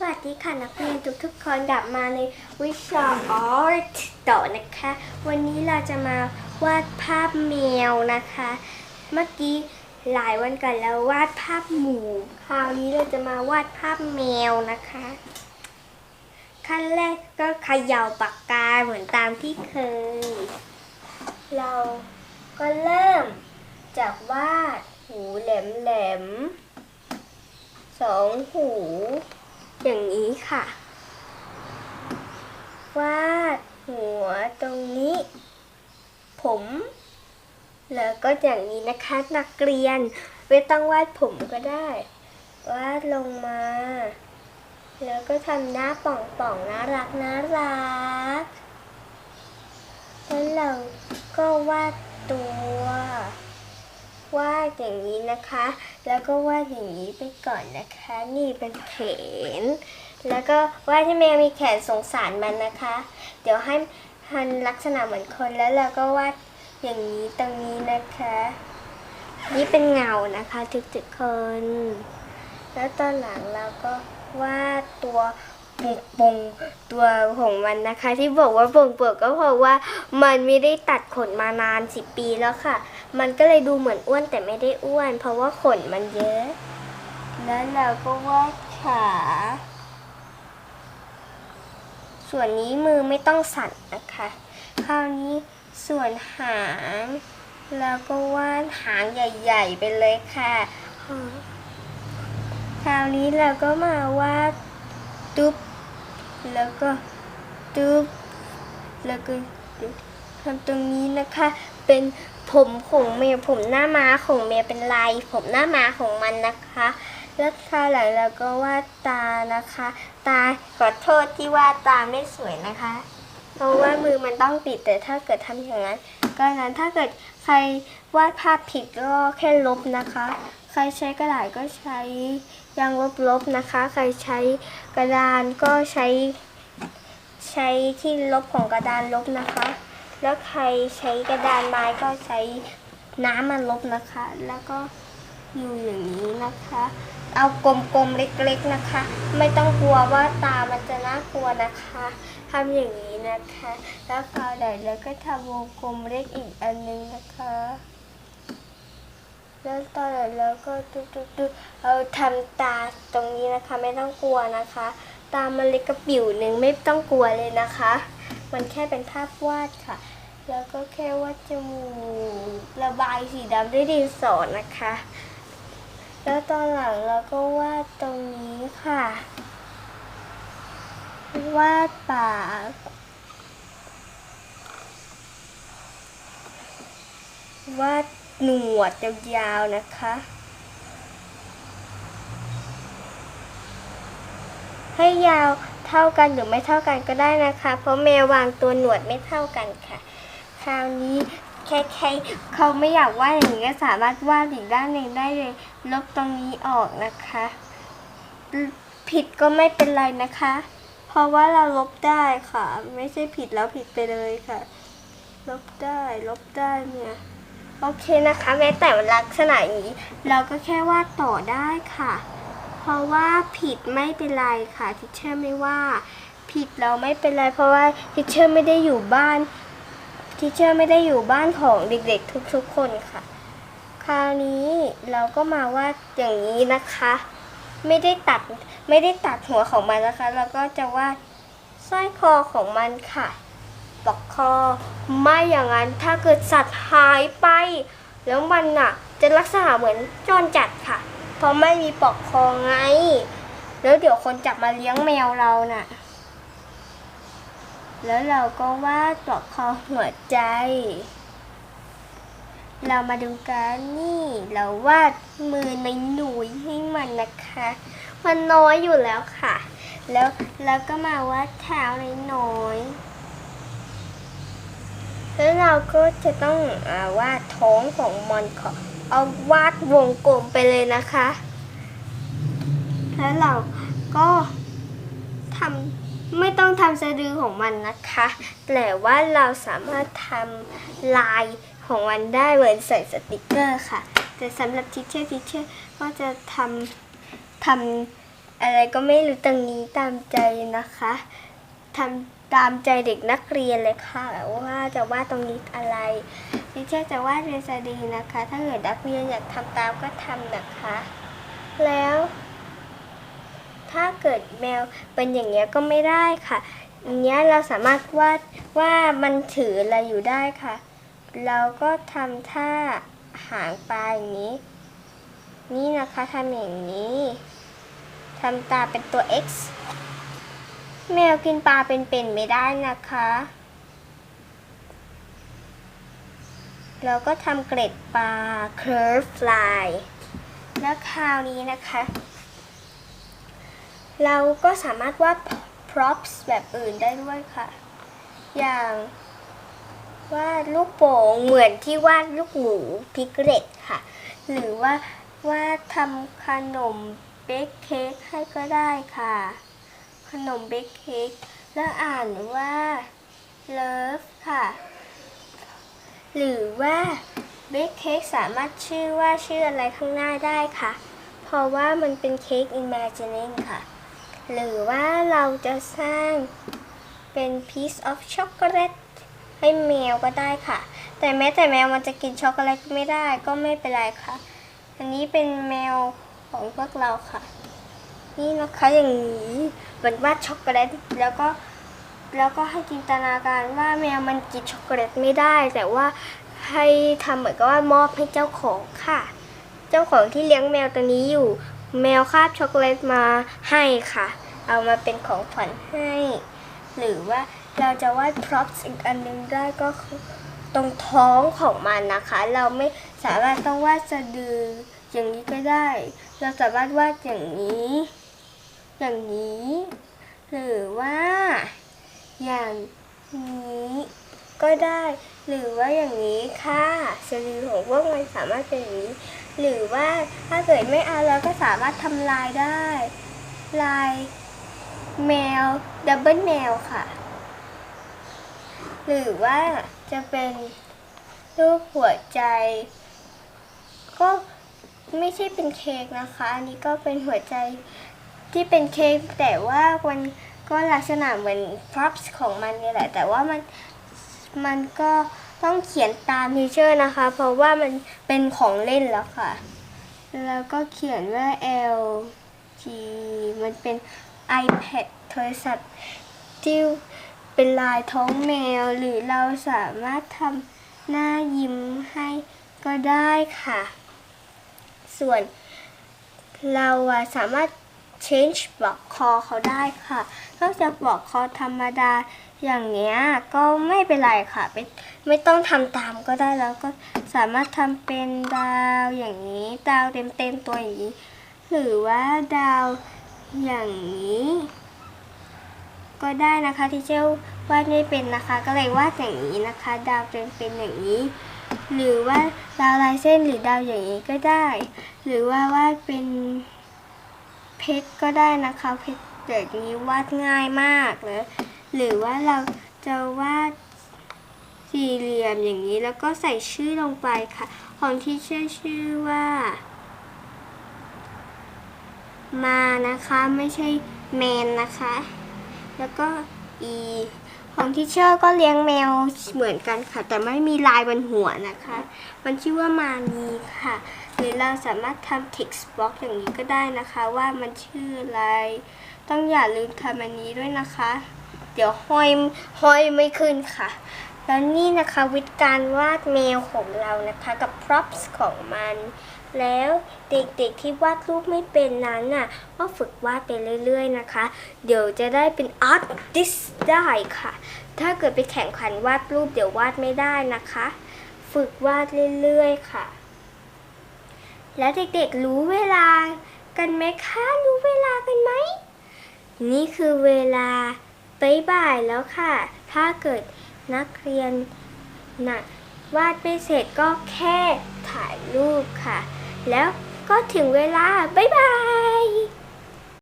สวัสดีค่ะ นักเรียนทุกทุกๆคนกลับมาในวิชา Art ต่อนะคะ วันนี้เราจะมาวาดภาพแมวนะคะ เมื่อกี้หลายวันก่อนแล้ววาดภาพหมู คราวนี้เราจะมาวาดภาพแมวนะคะ ขั้นแรกก็เขย่าปากกาเหมือนตามที่เคย เราก็เริ่มจากวาดหูแหลมๆสองหู อย่างนี้ค่ะ วาดหัวตรงนี้ ผม แล้วก็อย่างนี้นะคะนักเรียน ไม่ต้องวาดผมก็ได้ วาดลงมา แล้วก็ทำหน้าป่องๆน่ารักน่ารักแล้วเราก็วาดตัว วาดอย่างนี้นะคะ แล้วก็วาดอย่างนี้ไปก่อนนะคะ นี่เป็นแขน แล้วก็วาดให้แมวมีแขนสงสารมันนะคะ เดี๋ยวให้มันลักษณะเหมือนคนแล้วเราก็วาดอย่างนี้ตรงนี้นะคะ นี่เป็นเงานะคะทุกๆคน แล้วตอนหลังเราก็วาดตัวปุกปงตัวของมันนะคะ ที่บอกว่าปงเปิกก็เพราะว่ามันไม่ได้ตัดขนมานานสิบปีแล้วค่ะ มันก็เลยดูเหมือนอ้วนแต่ไม่ได้อ้วน เพราะว่าขนมันเยอะ แล้วเราก็วาดขา ส่วนนี้มือไม่ต้องสั่นนะคะ คราวนี้ส่วนหางเราก็วาดหางใหญ่ ๆ ไปเลยค่ะ คราวนี้เราก็มาวาดตุ๊บ แล้วก็ตุ๊บ แล้วก็ทำตรงนี้นะคะ เป็น ผมของเมย์ผมหน้าม้าของเมย์เป็นลายผมหน้าม้าของมันนะคะ แล้วคาวหลังเราก็วาดตานะคะ ตาขอโทษที่วาดตาไม่สวยนะคะ เพราะว่ามือมันต้องปิดแต่ถ้าเกิดทำอย่างนั้น ก็นั้นถ้าเกิดใครวาดภาพผิดก็แค่ลบนะคะ ใครใช้กระดาษก็ใช้ยางลบๆนะคะ ใครใช้กระดานก็ใช้ ใช้ที่ลบของกระดานลบนะคะ แล้วใครใช้กระดานไม้ก็ใช้น้ำมันลบนะคะ แล้วก็อยู่อย่างนี้นะคะ เอากลมๆเล็กๆนะคะ ไม่ต้องกลัวว่าตามันจะน่ากลัวนะคะทำอย่างนี้นะคะ แล้วคราวใดแล้วก็ทำวงกลมเล็กอีกอันนึงนะคะแล้วตอนแล้วก็ตุ๊ๆๆเอาทำตาตรงนี้นะคะ ไม่ต้องกลัวนะคะ ตามันเล็กกระปิ่วหนึ่งไม่ต้องกลัวเลยนะคะ มันแค่เป็นภาพวาดค่ะ แล้วก็แค่วาดจมูกระบายสีดำด้วยดินสอนะคะ แล้วตอนหลังเราก็วาดตรงนี้ค่ะ วาดปากวาดหนวดยาวๆนะคะ ให้ยาว เท่ากันหรือไม่เท่ากันก็ได้นะคะ เพราะแมววางตัวหนวดไม่เท่ากันค่ะ คราวนี้แค่ใครเขาไม่อยากวาดอย่างนี้ก็สามารถวาดอีกด้านหนึ่งได้เลย ลบตรงนี้ออกนะคะ ผิดก็ไม่เป็นไรนะคะ เพราะว่าเราลบได้ค่ะ ไม่ใช่ผิดแล้วผิดไปเลยค่ะ ลบได้ลบได้เนี่ย โอเคนะคะ แม้แต่ลักษณะนี้ เราก็แค่วาดต่อได้ค่ะ เพราะว่าผิดไม่เป็นไรค่ะทิเชอร์ไม่ว่า ผิดเราไม่เป็นไร เพราะว่าทิเชอร์ไม่ได้อยู่บ้านทิเชอร์ไม่ได้อยู่บ้านของเด็กๆ ทุกๆ คนค่ะ คราวนี้เราก็มาวาดอย่างนี้นะคะ ไม่ได้ตัดไม่ได้ตัดหัวของมันนะคะแล้วก็จะวาดสร้อยคอของมันค่ะปลอกคอ ไม่อย่างนั้นถ้าเกิดสัตว์หายไป แล้วมันน่ะ จะลักษณะเหมือนจรจัดค่ะ เพราะไม่มีปลอกคอไง แล้วเดี๋ยวคนจับมาเลี้ยงแมวเราน่ะ แล้วเราก็วาดปลอกคอหัวใจ เรามาดูกันนี่เราวาดมือในหนุยให้มันนะคะ มันน้อยอยู่แล้วค่ะ แล้วแล้วก็มาวาดเท้าใน้อยแล้วเราก็จะต้องอาวาดท้องของมันค่ะ เอาวาดวงกลมไปเลยนะคะ แล้วเราก็ทำไม่ต้องทำสะดือของมันนะคะ แต่ว่าเราสามารถทำลายของมันได้เหมือนใส่สติกเกอร์ค่ะ แต่สำหรับทิเชอร์ทิเชอร์ก็จะทำทำอะไรก็ไม่รู้ตรงนี้ตามใจนะคะทำ ตามใจเด็กนักเรียนเลยค่ะว่าจะวาดตรงนี้อะไรดิเชอร์จะวาดเรซาดีนะคะ ถ้าเกิดนักเรียนอยากทำตามก็ทำนะคะ แล้ว ถ้าเกิดแมวเป็นอย่างเงี้ยก็ไม่ได้ค่ะอย่างเงี้ยเราสามารถวาดว่ามันถืออะไรอยู่ได้ค่ะ เราก็ทำท่าหางปลาอย่างนี้ นี่นะคะทำอย่างนี้ทำตาเป็นตัว X แมวกินปลาเป็นๆไม่ได้นะคะ เราก็ทำเกล็ดปลา curve fly แล้วคราวนี้นะคะ เราก็สามารถวาด props แบบอื่นได้ด้วยค่ะ อย่างวาดลูกโป่งเหมือนที่วาดลูกหมูพิกเรตค่ะ หรือว่าวาดทำขนมเบคเค้กให้ก็ได้ค่ะ ขนมเบคเค้กแล้วอ่านว่า love ค่ะ หรือว่าเบคเค้กสามารถชื่อว่าชื่ออะไรข้างหน้าได้ค่ะ เพราะว่ามันเป็นเค้ก imagining ค่ะ หรือว่าเราจะสร้างเป็น piece of chocolate ให้แมวก็ได้ค่ะ แต่แม้แต่แมวมันจะกินช็อกโกแลตไม่ได้ก็ไม่เป็นไรค่ะ อันนี้เป็นแมวของพวกเราค่ะ นี่นะคะอย่างนี้เหมือนวาดช็อกโกแลตแล้วก็แล้วก็ให้จินตนาการว่าแมวมันกินช็อกโกแลตไม่ได้ แต่ว่าให้ทำเหมือนกับว่ามอบให้เจ้าของค่ะ เจ้าของที่เลี้ยงแมวตัวนี้อยู่ แมวคาบช็อกโกแลตมาให้ค่ะ เอามาเป็นของขวัญให้ หรือว่าเราจะวาด props อีกอันหนึงได้ก็ตรงท้องของมันนะคะ เราไม่สามารถต้องวาดสะดืออย่างนี้ก็ได้ เราสามารถวาดอย่างนี้ อย่างนี้ หรือว่า อย่างนี้ก็ได้ หรือว่าอย่างนี้ค่ะสะดือของพวกมันสามารถเป็นอย่างนี้ หรือว่าถ้าเกิดไม่เอาเราก็สามารถทำลายได้ ลายแมวดับเบิลแมวค่ะ หรือว่าจะเป็นรูปหัวใจ ก็ไม่ใช่เป็นเค้กนะคะ อันนี้ก็เป็นหัวใจ ที่เป็นเค้กแต่ว่ามันก็ลักษณะเหมือน props ของมันนี่แหละ แต่ว่ามันมันก็ต้องเขียนตามทีเชอร์นะคะ เพราะว่ามันเป็นของเล่นแล้วค่ะ แล้วก็เขียนว่า L G มันเป็น iPad โทรศัพท์ที่เป็นลายท้องแมว หรือเราสามารถทำหน้ายิ้มให้ก็ได้ค่ะ ส่วนเราสามารถ change ปลอกคอเขาได้ค่ะนอกจากปลอกคอธรรมดาอย่างเนี้ยก็ไม่เป็นไรค่ะไม่ไม่ต้องทำตามก็ได้แล้วก็สามารถทำเป็นดาวอย่างนี้ดาวเต็มเต็มตัวอย่างนี้ หรือว่าดาวอย่างนี้ ก็ได้นะคะที่เจ้าวาดไม่เป็นนะคะ ก็เลยวาดอย่างนี้นะคะ ดาวเป็นเป็นอย่างนี้ หรือว่าดาวลายเส้นหรือดาวอย่างนี้ก็ได้ หรือว่าวาดเป็น เพชรก็ได้นะคะ เพชรแบบนี้วาดง่ายมากเลยหรือว่าเราจะวาดสี่เหลี่ยมอย่างนี้แล้วก็ใส่ชื่อลงไปค่ะ ของที่ชื่อชื่อว่า มานะคะไม่ใช่แมนนะคะ แล้วก็ e ของทิเชอร์ก็เลี้ยงแมวเหมือนกันค่ะ แต่ไม่มีลายบนหัวนะคะ มันชื่อว่ามานีค่ะ รือเราสามารถทำ text box อย่างนี้ก็ได้นะคะว่ามันชื่ออะไร ต้องอย่าลืมทำอันนี้ด้วยนะคะ เดี๋ยวห้อยห้อยไม่ขึ้นค่ะ แล้วนี่นะคะวิธีการวาดแมวของเรานะคะกับ props ของมัน แล้วเด็กๆที่วาดรูปไม่เป็นนั้นน่ะก็ฝึกวาดไปเรื่อยๆนะคะ เดี๋ยวจะได้เป็น artist ได้ค่ะ ถ้าเกิดไปแข่งขันวาดรูปเดี๋ยววาดไม่ได้นะคะ ฝึกวาดเรื่อยๆค่ะ แล้วเด็กๆรู้เวลากันไหมคะ รู้เวลากันไหม นี่คือเวลาบ่ายแล้วค่ะ ถ้าเกิดนักเรียนนะวาดไม่เสร็จก็แค่ถ่ายรูปค่ะ แล้วก็ถึงเวลา บ๊ายบาย